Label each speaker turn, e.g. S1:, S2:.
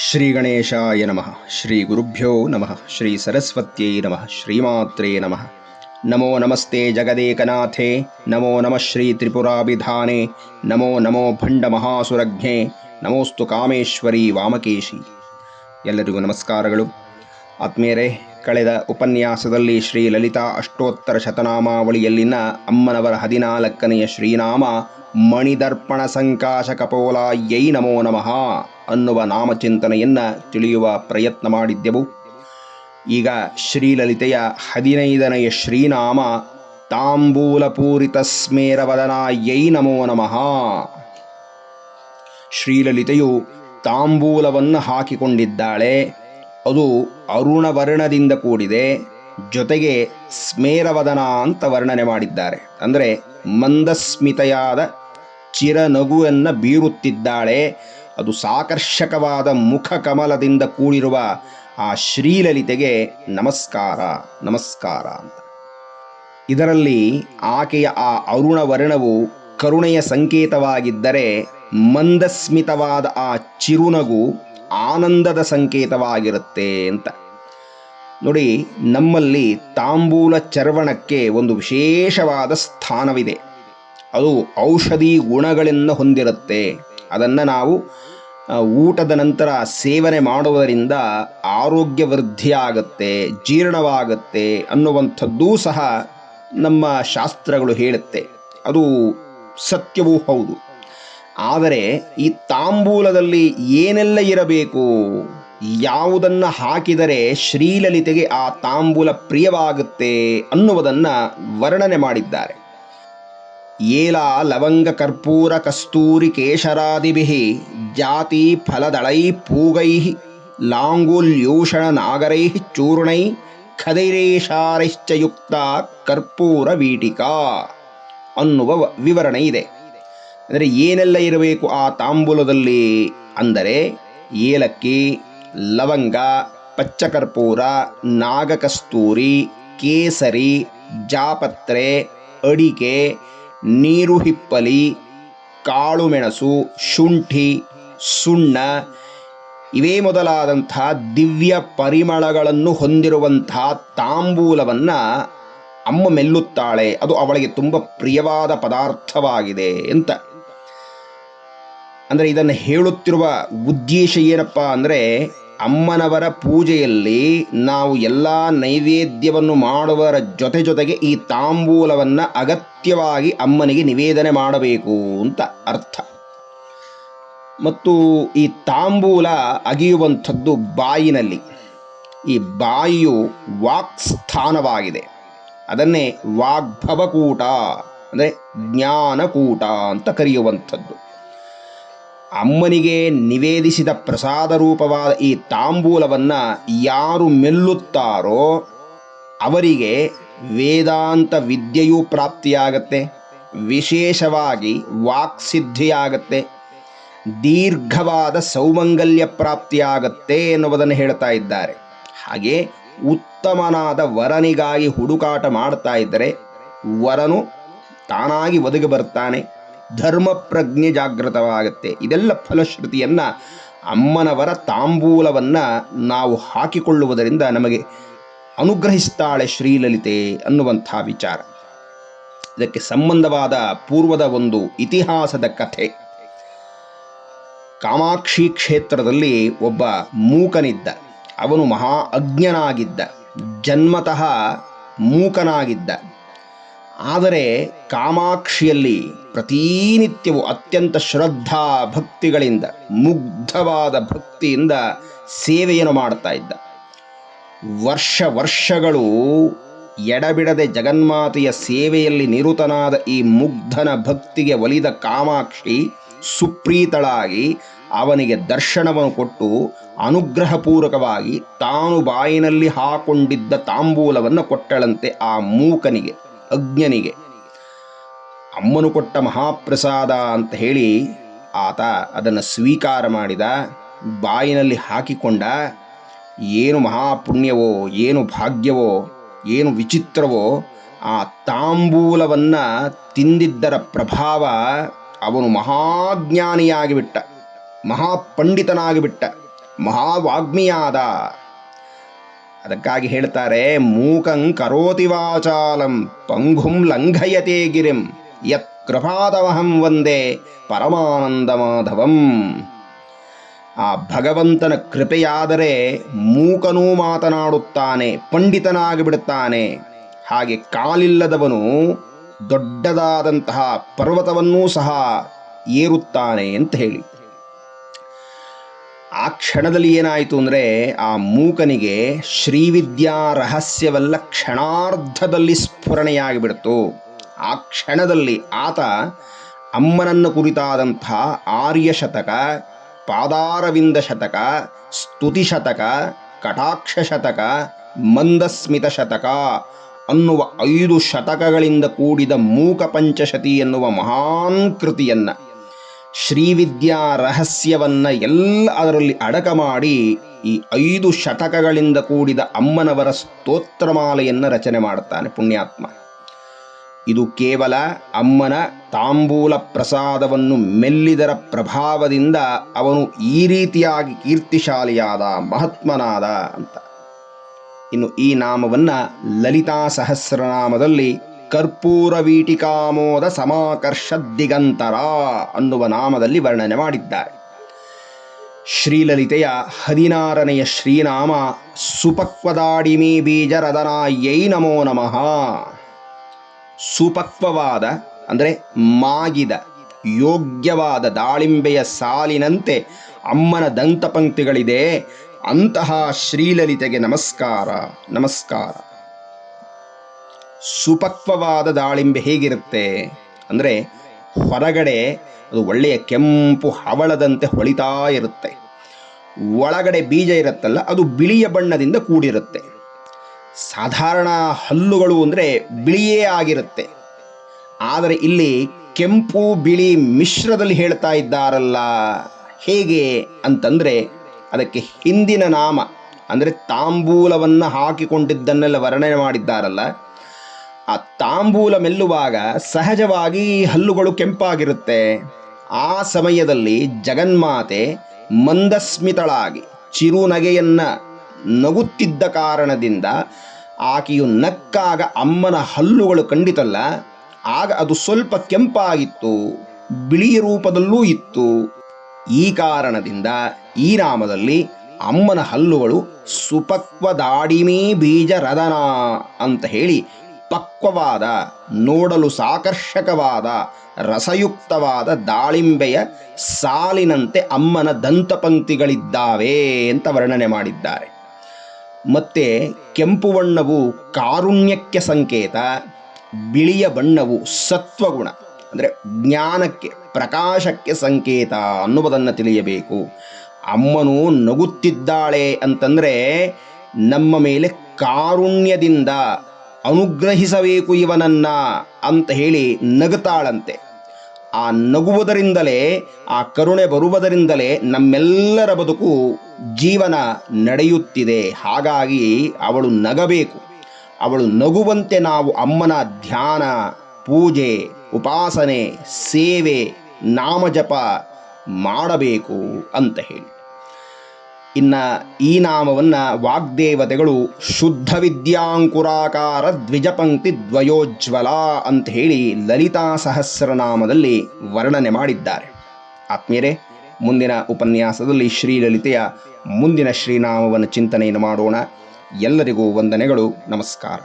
S1: ಶ್ರೀ ಗಣೇಶಾಯ ನಮಃ ಶ್ರೀ ಗುರುಭ್ಯೋ ನಮಃ ಶ್ರೀ ಸರಸ್ವತ್ಯೈ ನಮಃ ಶ್ರೀಮಾತ್ರೇ ನಮಃ ನಮೋ ನಮಸ್ತೆ ಜಗದೇಕನಾಥೇ ನಮೋ ನಮಃ ಶ್ರೀ ತ್ರಿಪುರಾಭಿಧಾನೆ ನಮೋ ನಮೋ ಭಂಡ ಮಹಾಸುರಜ್ಞೆ ನಮೋಸ್ತು ಕಾಮೇಶ್ವರಿ ವಾಮಕೇಶಿ ಎಲ್ಲರಿಗೂ ನಮಸ್ಕಾರಗಳು. ಆತ್ಮೀಯರೇ ಕಳೆದ ಉಪನ್ಯಾಸದಲ್ಲಿ ಶ್ರೀ ಲಲಿತಾ ಅಷ್ಟೋತ್ತರ ಶತನಾಮಾವಳಿಯಲ್ಲಿನ ಅಮ್ಮನವರ ಹದಿನಾಲ್ಕನೆಯ ಶ್ರೀನಾಮ ಮಣಿದರ್ಪಣ ಸಂಕಾಶ ಕಪೋಲ ಯೈ ನಮೋ ನಮಃ ಅನ್ನುವ ನಾಮಚಿಂತನೆಯನ್ನು ತಿಳಿಯುವ ಪ್ರಯತ್ನ ಮಾಡಿದ್ದೆವು. ಈಗ ಶ್ರೀಲಲಿತೆಯ ಹದಿನೈದನೆಯ ಶ್ರೀನಾಮ ತಾಂಬೂಲಪೂರಿತ ಸ್ಮೇರವದನ ಯೈ ನಮೋ ನಮಃ. ಶ್ರೀಲಲಿತೆಯು ತಾಂಬೂಲವನ್ನು ಹಾಕಿಕೊಂಡಿದ್ದಾಳೆ. ಅದು ಅರುಣವರ್ಣದಿಂದ ಕೂಡಿದೆ, ಜೊತೆಗೆ ಸ್ಮೇರವದನ ಅಂತ ವರ್ಣನೆ ಮಾಡಿದ್ದಾರೆ. ಅಂದರೆ ಮಂದಸ್ಮಿತೆಯಾದ ಚಿರನಗುವನ್ನು ಬೀರುತ್ತಿದ್ದಾಳೆ. ಅದು ಸಾಕರ್ಷಕವಾದ ಮುಖ ಕಮಲದಿಂದ ಕೂಡಿರುವ ಆ ಶ್ರೀಲಲಿತೆಗೆ ನಮಸ್ಕಾರ ನಮಸ್ಕಾರ ಅಂತ. ಇದರಲ್ಲಿ ಆಕೆಯ ಆ ಅರುಣ ವರ್ಣವು ಕರುಣೆಯ ಸಂಕೇತವಾಗಿದ್ದರೆ ಮಂದಸ್ಮಿತವಾದ ಆ ಚಿರುನಗು ಆನಂದದ ಸಂಕೇತವಾಗಿರುತ್ತೆ ಅಂತ. ನೋಡಿ, ನಮ್ಮಲ್ಲಿ ತಾಂಬೂಲ ಚರ್ವಣಕ್ಕೆ ಒಂದು ವಿಶೇಷವಾದ ಸ್ಥಾನವಿದೆ. ಅದು ಔಷಧಿ ಗುಣಗಳನ್ನು ಹೊಂದಿರುತ್ತೆ. ಅದನ್ನು ನಾವು ಊಟದ ನಂತರ ಸೇವನೆ ಮಾಡುವುದರಿಂದ ಆರೋಗ್ಯ ವೃದ್ಧಿಯಾಗುತ್ತೆ ಜೀರ್ಣವಾಗುತ್ತೆ ಅನ್ನುವಂಥದ್ದೂ ಸಹ ನಮ್ಮ ಶಾಸ್ತ್ರಗಳು ಹೇಳುತ್ತೆ. ಅದು ಸತ್ಯವೂ ಹೌದು. ಆದರೆ ಈ ತಾಂಬೂಲದಲ್ಲಿ ಏನೆಲ್ಲ ಇರಬೇಕು? ಯಾವುದನ್ನ ಹಾಕಿದರೆ ಶ್ರೀಲಲಿತೆಗೆ ಆ ತಾಂಬೂಲ ಪ್ರಿಯವಾಗುತ್ತೆ ಅನ್ನುವುದನ್ನು ವರ್ಣನೆ ಮಾಡಿದ್ದಾರೆ. ಏಲ, ಲವಂಗ, ಕರ್ಪೂರ, ಕಸ್ತೂರಿ, ಕೇಶರಾದಿಭಿ, ಜಾತಿ, ಫಲದಳೈ, ಪೂಗೈ, ಲಾಂಗುಲ್ಯೂಷಣ, ನಾಗರೈ, ಚೂರ್ಣೈ ಖದೈರೇಶಾರೈಶ್ಚಯುಕ್ತ ಕರ್ಪೂರ, ವೀಟಿಕಾ ಅನ್ನುವ ವಿವರಣೆ ಇದೆ. ಅಂದರೆ ಏನೆಲ್ಲ ಇರಬೇಕು ಆ ತಾಂಬೂಲದಲ್ಲಿ ಅಂದರೆ ಏಲಕ್ಕಿ, ಲವಂಗ, ಪಚ್ಚಕರ್ಪೂರ, ನಾಗಕಸ್ತೂರಿ, ಕೇಸರಿ, ಜಾಪತ್ರೆ, ಅಡಿಕೆ, ನೀರು ಹಿಪ್ಪಲಿ ಕಾಳುಮೆಣಸು ಶುಂಠಿ, ಸುಣ್ಣ ಇವೇ ಮೊದಲಾದಂಥ ದಿವ್ಯ ಪರಿಮಳಗಳನ್ನು ಹೊಂದಿರುವಂಥ ತಾಂಬೂಲವನ್ನು ಅಮ್ಮ ಮೆಲ್ಲುತ್ತಾಳೆ. ಅದು ಅವಳಿಗೆ ತುಂಬ ಪ್ರಿಯವಾದ ಪದಾರ್ಥವಾಗಿದೆ ಅಂತ. ಅಂದರೆ ಇದನ್ನು ಹೇಳುತ್ತಿರುವ ಉದ್ದೇಶ ಏನಪ್ಪ ಅಂದರೆ ಅಮ್ಮನವರ ಪೂಜೆಯಲ್ಲಿ ನಾವು ಎಲ್ಲ ನೈವೇದ್ಯವನ್ನು ಮಾಡುವರ ಜೊತೆ ಜೊತೆಗೆ ಈ ತಾಂಬೂಲವನ್ನು ಅಗತ್ಯವಾಗಿ ಅಮ್ಮನಿಗೆ ನಿವೇದನೆ ಮಾಡಬೇಕು ಅಂತ ಅರ್ಥ. ಮತ್ತು ಈ ತಾಂಬೂಲ ಅಗಿಯುವಂಥದ್ದು ಬಾಯಿನಲ್ಲಿ. ಈ ಬಾಯಿಯು ವಾಕ್ಸ್ಥಾನವಾಗಿದೆ ಅದನ್ನೇ ವಾಗ್ಭವಕೂಟ ಅಂದರೆ ಜ್ಞಾನಕೂಟ ಅಂತ ಕರೆಯುವಂಥದ್ದು. ಅಮ್ಮನಿಗೆ ನಿವೇದಿಸಿದ ಪ್ರಸಾದ ರೂಪವಾದ ಈ ತಾಂಬೂಲವನ್ನು ಯಾರು ಮೆಲ್ಲುತ್ತಾರೋ ಅವರಿಗೆ ವೇದಾಂತ ವಿದ್ಯೆಯೂ ಪ್ರಾಪ್ತಿಯಾಗತ್ತೆ. ವಿಶೇಷವಾಗಿ ವಾಕ್ಸಿದ್ಧಿಯಾಗತ್ತೆ ದೀರ್ಘವಾದ ಸೌಮಂಗಲ್ಯ ಪ್ರಾಪ್ತಿಯಾಗತ್ತೆ ಎನ್ನುವುದನ್ನು ಹೇಳ್ತಾ ಇದ್ದಾರೆ. ಹಾಗೆ ಉತ್ತಮನಾದ ವರನಿಗಾಗಿ ಹುಡುಕಾಟ ಮಾಡ್ತಾ ಇದ್ದರೆ ವರನು ತಾನಾಗಿ ಒದಗಿ ಬರ್ತಾನೆ. ಧರ್ಮ ಪ್ರಜ್ಞೆ ಜಾಗೃತವಾಗುತ್ತೆ. ಇದೆಲ್ಲ ಫಲಶ್ರುತಿಯನ್ನು, ಅಮ್ಮನವರ ತಾಂಬೂಲವನ್ನು ನಾವು ಹಾಕಿಕೊಳ್ಳುವುದರಿಂದ ನಮಗೆ ಅನುಗ್ರಹಿಸ್ತಾಳೆ ಶ್ರೀಲಲಿತೆ ಅನ್ನುವಂಥ ವಿಚಾರ. ಇದಕ್ಕೆ ಸಂಬಂಧವಾದ ಪೂರ್ವದ ಒಂದು ಇತಿಹಾಸದ ಕಥೆ. ಕಾಮಾಕ್ಷಿ ಕ್ಷೇತ್ರದಲ್ಲಿ ಒಬ್ಬ ಮೂಕನಿದ್ದ. ಅವನು ಮಹಾ ಅಜ್ಞನಾಗಿದ್ದ. ಜನ್ಮತಃ ಮೂಕನಾಗಿದ್ದ. ಆದರೆ ಕಾಮಾಕ್ಷಿಯಲ್ಲಿ ಪ್ರತಿನಿತ್ಯವೂ ಅತ್ಯಂತ ಶ್ರದ್ಧಾ ಭಕ್ತಿಗಳಿಂದ, ಮುಗ್ಧವಾದ ಭಕ್ತಿಯಿಂದ ಸೇವೆಯನ್ನು ಮಾಡ್ತಾ ಇದ್ದ. ವರ್ಷ ವರ್ಷಗಳು ಎಡಬಿಡದೆ ಜಗನ್ಮಾತೆಯ ಸೇವೆಯಲ್ಲಿ ನಿರುತನಾದ ಈ ಮುಗ್ಧನ ಭಕ್ತಿಗೆ ಒಲಿದ ಕಾಮಾಕ್ಷಿ ಸುಪ್ರೀತಳಾಗಿ ಅವನಿಗೆ ದರ್ಶನವನ್ನು ಕೊಟ್ಟು ಅನುಗ್ರಹಪೂರ್ವಕವಾಗಿ ತಾನು ಬಾಯಿನಲ್ಲಿ ಹಾಕೊಂಡಿದ್ದ ತಾಂಬೂಲವನ್ನು ಕೊಟ್ಟಳಂತೆ ಆ ಮೂಕನಿಗೆ. ಅಜ್ಞನಿಗೆ. ಅಮ್ಮನು ಕೊಟ್ಟ ಮಹಾಪ್ರಸಾದ ಅಂತ ಹೇಳಿ ಆತ ಅದನ್ನು ಸ್ವೀಕಾರ ಮಾಡಿದ, ಬಾಯಿನಲ್ಲಿ ಹಾಕಿಕೊಂಡ, ಏನು ಮಹಾಪುಣ್ಯವೋ, ಏನು ಭಾಗ್ಯವೋ, ಏನು ವಿಚಿತ್ರವೋ, ಆ ತಾಂಬೂಲವನ್ನು ತಿಂದಿದ್ದರ ಪ್ರಭಾವ ಅವನು ಮಹಾಜ್ಞಾನಿಯಾಗಿಬಿಟ್ಟ, ಮಹಾಪಂಡಿತನಾಗಿಬಿಟ್ಟ ಮಹಾಪಂಡಿತನಾಗಿ ಬಿಟ್ಟ ಮಹಾವಾಗ್ಮಿಯಾದ ಅದಕ್ಕಾಗಿ ಹೇಳ್ತಾರೆ, ಮೂಕಂ ಕರೋತಿ ವಾಚಾಲಂ ಪಂಗುಂ ಲಂಘಯತೆ ಗಿರಿಂ, ಯತ್ ಕೃಪಾದವಹಂ ವಂದೇ ಪರಮಾನಂದ ಮಾಧವಂ ಆ ಭಗವಂತನ ಕೃಪೆಯಾದರೆ ಮೂಕನೂ ಮಾತನಾಡುತ್ತಾನೆ ಪಂಡಿತನಾಗಿ ಬಿಡುತ್ತಾನೆ ಹಾಗೆ ಕಾಲಿಲ್ಲದವನು ದೊಡ್ಡದಾದಂತಹ ಪರ್ವತವನ್ನೂ ಸಹ ಏರುತ್ತಾನೆ ಅಂತ ಹೇಳಿ. ಆ ಕ್ಷಣದಲ್ಲಿ ಏನಾಯಿತು ಅಂದರೆ ಆ ಮೂಕನಿಗೆ ಶ್ರೀವಿದ್ಯಾ ರಹಸ್ಯವೆಲ್ಲ ಕ್ಷಣಾರ್ಧದಲ್ಲಿ ಸ್ಫುರಣೆಯಾಗಿಬಿಡ್ತು. ಆ ಕ್ಷಣದಲ್ಲಿ ಆತ ಅಮ್ಮನನ್ನು ಕುರಿತಾದಂಥ ಆರ್ಯ ಶತಕ, ಪಾದಾರವಿಂದ ಶತಕ, ಸ್ತುತಿ ಶತಕ, ಕಟಾಕ್ಷ ಶತಕ, ಮಂದಸ್ಮಿತ ಶತಕ ಅನ್ನುವ ಐದು ಶತಕಗಳಿಂದ ಕೂಡಿದ ಮೂಕ ಪಂಚಶತಿ ಎನ್ನುವ ಮಹಾನ್ ಕೃತಿಯನ್ನು ಶ್ರೀವಿದ್ಯಾ ರಹಸ್ಯವನ್ನ ಎಲ್ಲ ಅದರಲ್ಲಿ ಅಡಕ ಮಾಡಿ ಈ ಐದು ಶತಕಗಳಿಂದ ಕೂಡಿದ ಅಮ್ಮನವರ ಸ್ತೋತ್ರಮಾಲೆಯನ್ನು ರಚನೆ ಮಾಡುತ್ತಾನೆ ಪುಣ್ಯಾತ್ಮ. ಇದು ಕೇವಲ ಅಮ್ಮನ ತಾಂಬೂಲ ಪ್ರಸಾದವನ್ನು ಮೆಲ್ಲಿದರ ಪ್ರಭಾವದಿಂದ ಅವನು ಈ ರೀತಿಯಾಗಿ ಕೀರ್ತಿಶಾಲಿಯಾದ ಮಹಾತ್ಮನಾದ ಅಂತ. ಇನ್ನು ಈ ನಾಮವನ್ನ ಲಲಿತಾ ಸಹಸ್ರನಾಮದಲ್ಲಿ ಕರ್ಪೂರ ವೀಟಿಕಾಮೋದ ಸಮಾಕರ್ಷ ದಿಗಂತರ ಅನ್ನುವ ನಾಮದಲ್ಲಿ ವರ್ಣನೆ ಮಾಡಿದ್ದಾರೆ. ಶ್ರೀಲಲಿತೆಯ ಹದಿನಾರನೆಯ ಶ್ರೀನಾಮ ಸುಪಕ್ವದಾಡಿಮಿ ಬೀಜರದನಾಯೈ ನಮೋ ನಮಃ. ಸುಪಕ್ವವಾದ ಅಂದರೆ ಮಾಗಿದ, ಯೋಗ್ಯವಾದ ದಾಳಿಂಬೆಯ ಸಾಲಿನಂತೆ ಅಮ್ಮನ ದಂತಪಂಕ್ತಿಗಳಿದೆ. ಅಂತಹ ಶ್ರೀಲಲಿತೆಗೆ ನಮಸ್ಕಾರ ನಮಸ್ಕಾರ. ಸುಪಕ್ವವಾದ ದಾಳಿಂಬೆ ಹೇಗಿರುತ್ತೆ? ಅಂದರೆ ಹೊರಗಡೆ ಅದು ಒಳ್ಳೆಯ ಕೆಂಪು ಹವಳದಂತೆ ಹೊಳಿತಾ ಇರುತ್ತೆ. ಒಳಗಡೆ ಬೀಜ ಇರುತ್ತಲ್ಲ, ಅದು ಬಿಳಿಯ ಬಣ್ಣದಿಂದ ಕೂಡಿರುತ್ತೆ. ಸಾಧಾರಣ ಹಲ್ಲುಗಳು ಅಂದರೆ ಬಿಳಿಯೇ ಆಗಿರುತ್ತೆ. ಆದರೆ ಇಲ್ಲಿ ಕೆಂಪು ಬಿಳಿ ಮಿಶ್ರದಲ್ಲಿ ಹೇಳ್ತಾ ಇದ್ದಾರಲ್ಲ, ಹೇಗೆ ಅಂತಂದರೆ ಅದಕ್ಕೆ ಹಿಂದಿನ ನಾಮ, ಅಂದರೆ ತಾಂಬೂಲವನ್ನು ಹಾಕಿಕೊಂಡಿದ್ದನ್ನೆಲ್ಲ ವರ್ಣನೆ ಮಾಡಿದ್ದಾರಲ್ಲ ಆ ತಾಂಬೂಲ ಮೆಲ್ಲುವಾಗ ಸಹಜವಾಗಿ ಹಲ್ಲುಗಳು ಕೆಂಪಾಗಿರುತ್ತೆ. ಆ ಸಮಯದಲ್ಲಿ ಜಗನ್ಮಾತೆ ಮಂದಸ್ಮಿತಳಾಗಿ ಚಿರುನಗೆಯನ್ನ ನಗುತ್ತಿದ್ದ ಕಾರಣದಿಂದ ಆಕೆಯು ನಕ್ಕಾಗ ಅಮ್ಮನ ಹಲ್ಲುಗಳು ಕಂಡಿತಲ್ಲ, ಆಗ ಅದು ಸ್ವಲ್ಪ ಕೆಂಪಾಗಿತ್ತು, ಬಿಳಿ ರೂಪದಲ್ಲೂ ಇತ್ತು. ಈ ಕಾರಣದಿಂದ ಈ ನಾಮದಲ್ಲಿ ಅಮ್ಮನ ಹಲ್ಲುಗಳು ಸುಪಕ್ವ ದಾಡಿಮಿ ಬೀಜ ರದನ ಅಂತ ಹೇಳಿ ಪಕ್ವವಾದ ನೋಡಲು ಸಾಕರ್ಷಕವಾದ, ರಸಯುಕ್ತವಾದ ದಾಳಿಂಬೆಯ ಸಾಲಿನಂತೆ ಅಮ್ಮನ ದಂತಪಂಕ್ತಿಗಳಿದ್ದಾವೆ ಅಂತ ವರ್ಣನೆ ಮಾಡಿದ್ದಾರೆ. ಮತ್ತೆ ಕೆಂಪು ಬಣ್ಣವು ಕಾರುಣ್ಯಕ್ಕೆ ಸಂಕೇತ, ಬಿಳಿಯ ಬಣ್ಣವು ಸತ್ವಗುಣ, ಅಂದರೆ ಜ್ಞಾನಕ್ಕೆ, ಪ್ರಕಾಶಕ್ಕೆ ಸಂಕೇತ ಅನ್ನುವುದನ್ನು ತಿಳಿಯಬೇಕು. ಅಮ್ಮನು ನಗುತ್ತಿದ್ದಾಳೆ ಅಂತಂದರೆ ನಮ್ಮ ಮೇಲೆ ಕಾರುಣ್ಯದಿಂದ ಅನುಗ್ರಹಿಸಬೇಕು ಇವನನ್ನ ಅಂತ ಹೇಳಿ ನಗುತ್ತಾಳಂತೆ. ಆ ನಗುವುದರಿಂದಲೇ, ಆ ಕರುಣೆ ಬರುವುದರಿಂದಲೇ ನಮ್ಮೆಲ್ಲರ ಬದುಕು ಜೀವನ ನಡೆಯುತ್ತಿದೆ. ಹಾಗಾಗಿ ಅವಳು ನಗಬೇಕು. ಅವಳು ನಗುವಂತೆ ನಾವು ಅಮ್ಮನ ಧ್ಯಾನ, ಪೂಜೆ, ಉಪಾಸನೆ, ಸೇವೆ, ನಾಮಜಪ ಮಾಡಬೇಕು ಅಂತ ಹೇಳಿ. ಇನ್ನ ಈ ನಾಮವನ್ನ ವಾಗ್ದೇವತೆಗಳು ಶುದ್ಧ ವಿದ್ಯಾಂಕುರಾಕಾರ ದ್ವಿಜಪಂಕ್ತಿ ದ್ವಯೋಜ್ವಲ ಅಂತ ಹೇಳಿ ಲಲಿತಾ ಸಹಸ್ರನಾಮದಲ್ಲಿ ವರ್ಣನೆ ಮಾಡಿದ್ದಾರೆ. ಆತ್ಮೀಯರೇ, ಮುಂದಿನ ಉಪನ್ಯಾಸದಲ್ಲಿ ಶ್ರೀಲಲಿತೆಯ ಮುಂದಿನ ಶ್ರೀನಾಮವನ್ನು ಚಿಂತನೆಯನ್ನು ಮಾಡೋಣ. ಎಲ್ಲರಿಗೂ ವಂದನೆಗಳು, ನಮಸ್ಕಾರ.